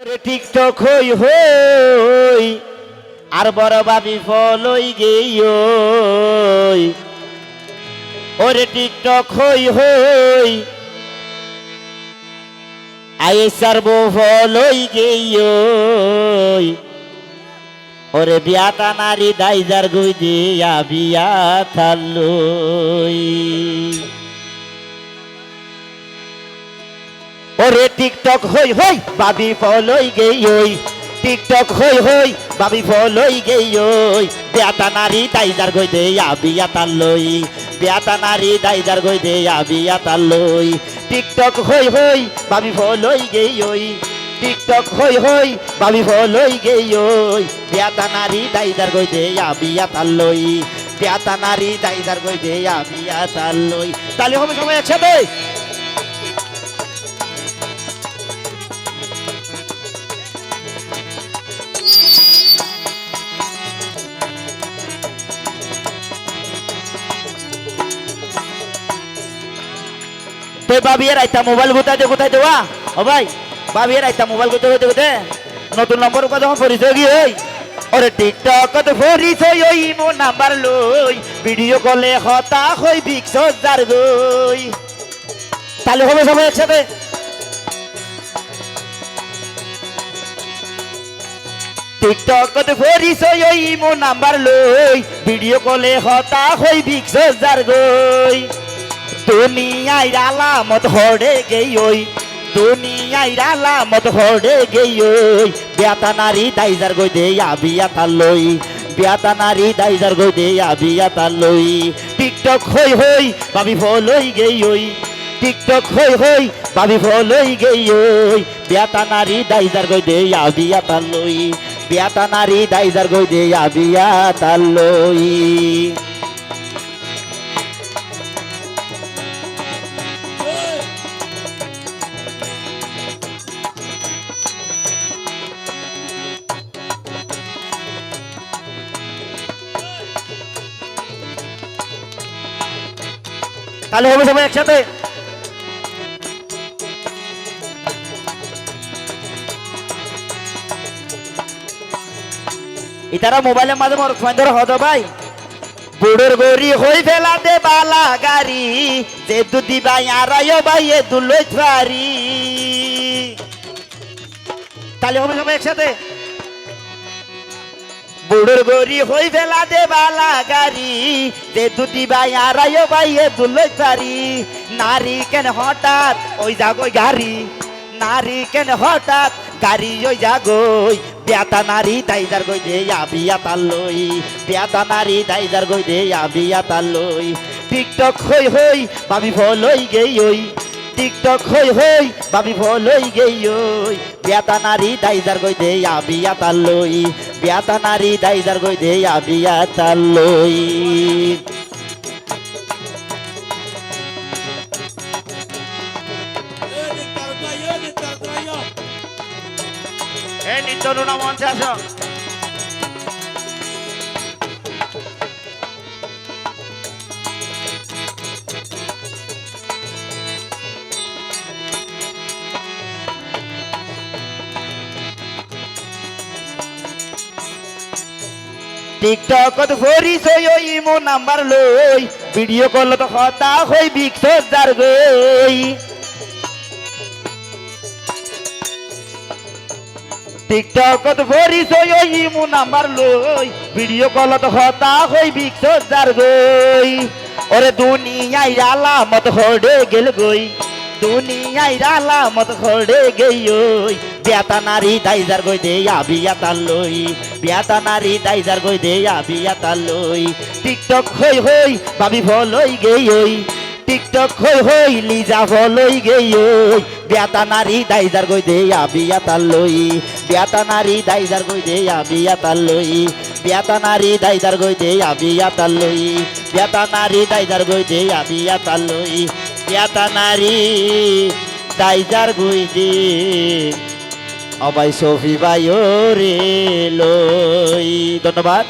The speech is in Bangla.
টিকটক হই হই, আর বড় বাবি ফলই গেই ওরে টিকটক হই হই আয়ে সারবো ফলই গেই ওরে বিয়াতা নারী দাইজার গুই দিয়া বিয়া থালই ওরে টিকটক হই হই, বাবি ফলই গেই ওই টিকটক হই হই, বাবি ফলই গেই ওই বেতা নারী দাইজার গই দে আবিয়া তার লই। বেতা নারী দাইজার গই দে আবিয়া তার লই। টিকটক হই হই, বাবি ফলই গেই ওই টিকটক হই হই, বাবি ফলই গেই ওই বেতা নারী দাইজার গই দে আবিয়া তার লই। বেতা নারী দাইজার গই দে আবিয়া তার লই। তাহলে হবে সবাই একসাথে? তো বাবি এর আইতা মোবাইল কোথায় দে কোথায় দেওয়া ও ভাই, বাবি এর আইতা মোবাইল কোথায় হইতে কোথায় নতুন নম্বর কথা পরিচয় গিয়ে ওই, ওরে টিকটক কত পরিচয় ওই, মো নাম্বার লই। ভিডিও কলে হতা হই বিক্স যার গই। তাহলে হবে সবাই একসাথে। টিকটক কত পরিচয় ওই, মো নাম্বার লই। ভিডিও কলে হতা হই বিক্স যার গই। দুনিয়ায় আলামত হড়ে গেই ওই, দুনিয়ায় আলামত হড়ে গেই ওই। বেতা নারী দাইজার গই দে আবিয়া তার লই। বেতা নারী দাইজার গই দে আবিয়া তার লই। টিকটক হই হই ভাবি ফলই গেই ওই। টিকটক হই হই ভাবি ফলই গেই ওই। বেতা নারী দাইজার গই দে আবিয়া তার লই। বেতা নারী দাইজার গই দে আবিয়া তার লই। তাহলে হবে সবাই একসাথে। ইতারা মোবাইলের ফোন ধরে হতো ভাই, বুড়োর গরি হই ফেলা দে বালা গাড়ি, যে দুদি ভাই আড়াইও ভাই এ দুলই ফারি তাহলে হবে সবাই একসাথে। বুড়োর গরি হই ফেলা দে বালা গাড়ি। যে দুটি ভাই আড়াইও ভাই এ দুলই পারি নারী কেন হঠাৎ ওই যাগই গাড়ি? নারী কেন হঠাৎ গাড়ি ওই যাগই বেতা নারী দাইদার গই দে আবিয়া তার লই। বেতা নারী দাইদার গই দে আবিয়া তার লই। টিকটক হই হই ভাবি ফলই গেই ওই। টিকটক হই হই ভাবি ফলই গেই ওই। বেতা নারী দাইদার গই দে আবিয়া তার লই। বেতা নারী দাইদার গই দে বিয়াতা লই এই নিত্য রুনা মঞ্চে আসো। টিকটক তো পরিচয় ওই মো নাম্বার লই। ভিডিও কল তো হতা হই বিক্স যার গই। টিকটক তো পরিচয় ওই মো নাম্বার লই। ভিডিও কল তো হতা হই বিক্স যার গই। ওরে দুনিয়ায় আলামত হড়ে গেল গই। দুনিয়ায় আলামত হড়ে গই ওই বেতা নারী দাইজার গই দে আবিয়া তার লই। বেতা নারী দাইজার গই দে আবিয়া তার লই। টিকটক হই হই ভাবি ফলই গই টিকটক হই হই লিজা ফলই গই বেতা নারী দাইজার গই দে আবিয়া তার লই। বেতা নারী দাইজার গই দে আবিয়া তার লই। বেতা নারী দাইজার গই দে আবিয়া তার লই। বেতা নারী দাইজার গই দে আবিয়া তার লই। বেতা নারী দাইজার গুই দি অবাই সফি বাই রে লই ধন্যবাদ।